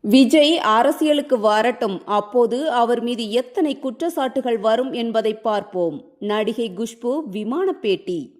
விஜய் அரசியலுக்கு வரட்டும். அப்போது அவர் மீது எத்தனை குற்றச்சாட்டுகள் வரும் என்பதை பார்ப்போம். நடிகை குஷ்பு விமான பேட்டி.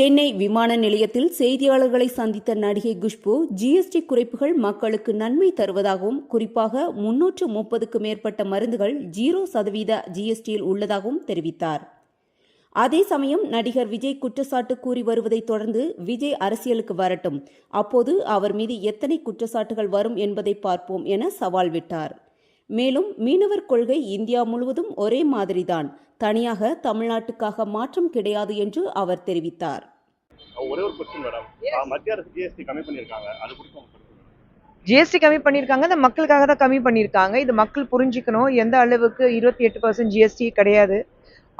சென்னை விமான நிலையத்தில் செய்தியாளர்களை சந்தித்த நடிகை குஷ்பு ஜிஎஸ்டி குறைப்புகள் மக்களுக்கு நன்மை தருவதாகவும் குறிப்பாக முன்னூற்று முப்பதுக்கு மேற்பட்ட மருந்துகள் ஜீரோ சதவீத ஜிஎஸ்டியில் உள்ளதாகவும் தெரிவித்தார். அதே சமயம் நடிகர் விஜய் குற்றச்சாட்டு கூறி வருவதைத் தொடர்ந்து விஜய் அரசியலுக்கு வரட்டும். அப்போது அவர் மீது எத்தனை குற்றச்சாட்டுகள் வரும் என்பதை பார்ப்போம் என சவால் விட்டார். மேலும் மீனவர் கொள்கை இந்தியா முழுவதும் ஒரே மாதிரிதான். தனியாக தமிழ்நாட்டுக்காக மாற்றம் கிடையாது என்று அவர் தெரிவித்தார். ஒரே ஒரு கொஸ்டின் மேடம் மத்திய அரசு ஜிஎஸ்டி கம்மி பண்ணியிருக்காங்க அது குறித்து? ஜிஎஸ்டி கம்மி பண்ணியிருக்காங்க இந்த மக்களுக்காக தான் கம்மி பண்ணியிருக்காங்க இது மக்கள் புரிஞ்சுக்கணும். எந்த அளவுக்கு இருபத்தி எட்டு பர்சன்ட் ஜிஎஸ்டி கிடையாது.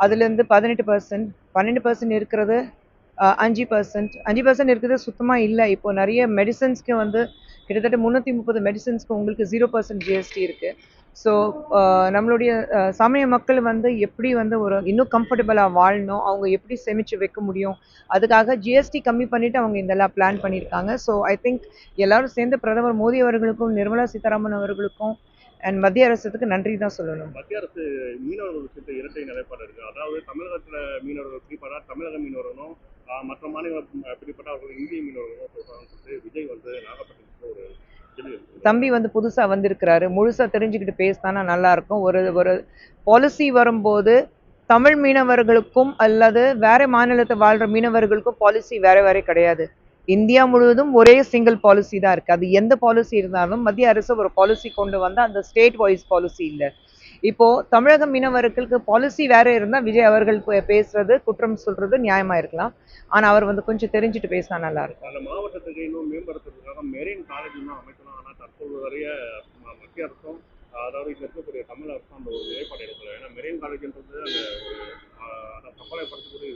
அதுலேருந்து பதினெட்டு பர்சன்ட் பன்னெண்டு பர்சன்ட் இருக்கிறது அஞ்சு பர்சன்ட் அஞ்சு பர்சன்ட் இருக்கிறது சுத்தமாக இல்லை. இப்போ நிறைய மெடிசன்ஸ்க்கு வந்து கிட்டத்தட்ட முந்நூற்றி முப்பது மெடிசன்ஸ்க்கு உங்களுக்கு ஜீரோ பர்சன்ட் ஜிஎஸ்டி இருக்குது ஸோ நம்மளுடைய சமய மக்கள் வந்து எப்படி வந்து ஒரு இன்னும் கம்ஃபர்டபுளாக வாழணும் அவங்க எப்படி சேமித்து வைக்க முடியும் அதுக்காக ஜிஎஸ்டி கம்மி பண்ணிவிட்டு அவங்க இதெல்லாம் பிளான் பண்ணியிருக்காங்க. ஸோ ஐ திங்க் எல்லாரும் சேர்ந்து பிரதமர் மோடி அவர்களுக்கும் நிர்மலா சீதாராமன் அவர்களுக்கும் அண்ட் மத்திய அரசுக்கு நன்றி தான் சொல்லணும். மத்திய அரசு மீனவர்கள் விஷயத்தை இரட்டை நிலைப்பாடு இருக்கு. அதாவது தமிழகத்தில் மீனவர்கள் குறிப்பாக தமிழக மீனவர்களும் மற்ற மாநில பிடிப்பட்டவர்கள் இந்திய மீனவர்களும் சொல்லிட்டு விஜய் வந்து நாகப்பட்டினத்தில் ஒரு தம்பி வந்து புதுசா வந்திருக்கிறாரு. முழுசா தெரிஞ்சுக்கிட்டு பேசினா நல்லா இருக்கும் ஒரு ஒரு பாலிசி வரும்போது தமிழ் மீனவர்களுக்கும் அல்லது வேற மாநிலத்தை வாழ்ற மீனவர்களுக்கும் பாலிசி வேற வேற கிடையாது. இந்தியா முழுவதும் ஒரே சிங்கிள் பாலிசி தான் இருக்கு. அது எந்த பாலிசி இருந்தாலும் மத்திய அரசு ஒரு பாலிசி கொண்டு வந்தா அந்த ஸ்டேட் வைஸ் பாலிசி இல்லை. இப்போ தமிழக மீனவர்களுக்கு பாலிசி வேற இருந்தா விஜய் அவர்கள் பேசுறது குற்றம் சொல்றது நியாயமா இருக்கலாம். ஆனா அவர் வந்து கொஞ்சம் தெரிஞ்சுட்டு பேசினா நல்லா இருக்கும். அந்த மாவட்டத்துக்கு இன்னும் மேம்படுத்துறதுக்காக மெரின் காலேஜ் இன்னும் அமைக்கலாம். ஆனால் தற்போது வரைய மத்திய அரசும் ஆஹ், அதாவது இங்க இருக்கக்கூடிய தமிழ் அரசும் அந்த ஒரு நிலைப்பாடு எடுக்கல. ஏன்னா மெரின் காலேஜ்ன்றது அந்த ஒரு படுத்தக்கூடிய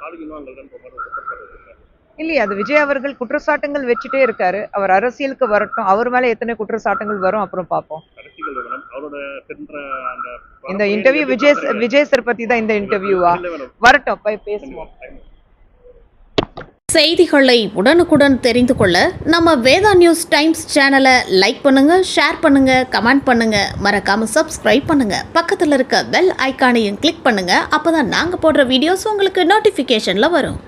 காலேஜ் இன்னும் அங்கே மாதிரி இல்லையே அது விஜய் அவர்கள் குற்றச்சாட்டுங்கள் வச்சுட்டே இருக்காரு. அவர் அரசியலுக்கு வரட்டும். அவர் மேல எத்தனை குற்றச்சாட்டுங்கள் வரும் அப்புறம் பார்ப்போம். அவரோட சென்ற அந்த இந்த இன்டர்வியூ விஜய் விஜய் சார் பத்தி தான் இந்த இன்டர்வியூவா வரட்டும் போய் பேசுவோம். செய்திகளை உடனுக்குடன் தெரிந்து கொள்ள நம்ம வேதா நியூஸ் டைம்ஸ் சேனலை லைக் பண்ணுங்க ஷேர் பண்ணுங்க கமெண்ட் பண்ணுங்க. மறக்காம சப்ஸ்கிரைப் பண்ணுங்க. பக்கத்தில் இருக்க பெல் ஐகானையும் கிளிக் பண்ணுங்க. அப்பதான் நாங்க போடுற வீடியோஸ் உங்களுக்கு நோட்டிஃபிகேஷன்ல வரும்.